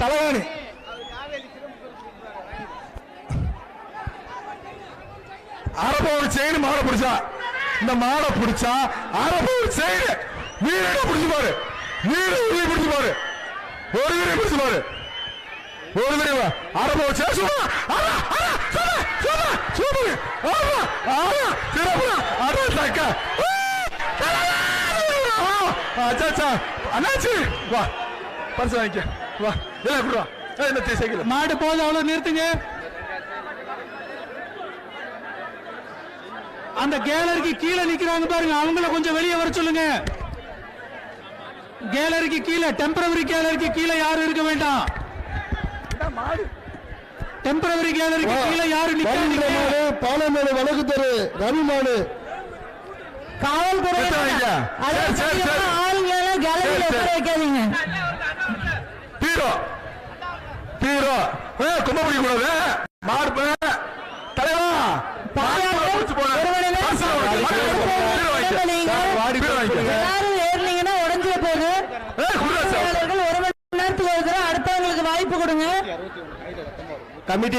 தலைவாணி. அரபோர் chain மாடை பிடிச்சா இந்த மாடை பிடிச்சா அரபோர் செயின் வீரனை பிடிச்சு பாரு. வீடு உரிய பிடிச்சு பாரு. ஒரு வீரை பிடிச்சு பாரு. ஒரு வீரை அரபோர் செயின் சும்மா அரா அரா ஆமா ஆமா சிறப்பு. அட தக்க. அச்சா அண்ணாச்சி வா. பரிசு வாங்கிக்க. மாடு போதும் அவ்வளவு நிறுத்துங்க. அந்த கேலரிக்கு கீழே நிக்கிறாங்க பாருங்க அவங்கள கொஞ்சம் வெளியே வர சொல்லுங்க. கேலரிக்கு கீழே டெம்பரவரி கேலரிக்கு கீழே யாரும் இருக்க வேண்டாம். டெம்பரவரி கேலரிக்கு கீழே யாரும் நிக்காதீங்க. பாலமேடு வழக்கு தரு ரவி மாடு. காவல்துறை. ஆளுங்களை கேலரியில. வைக்காதீங்க. பீரோ ஏ கும்ப பிடிக்க கூடாது. மாடு தலைவா. கமிட்டி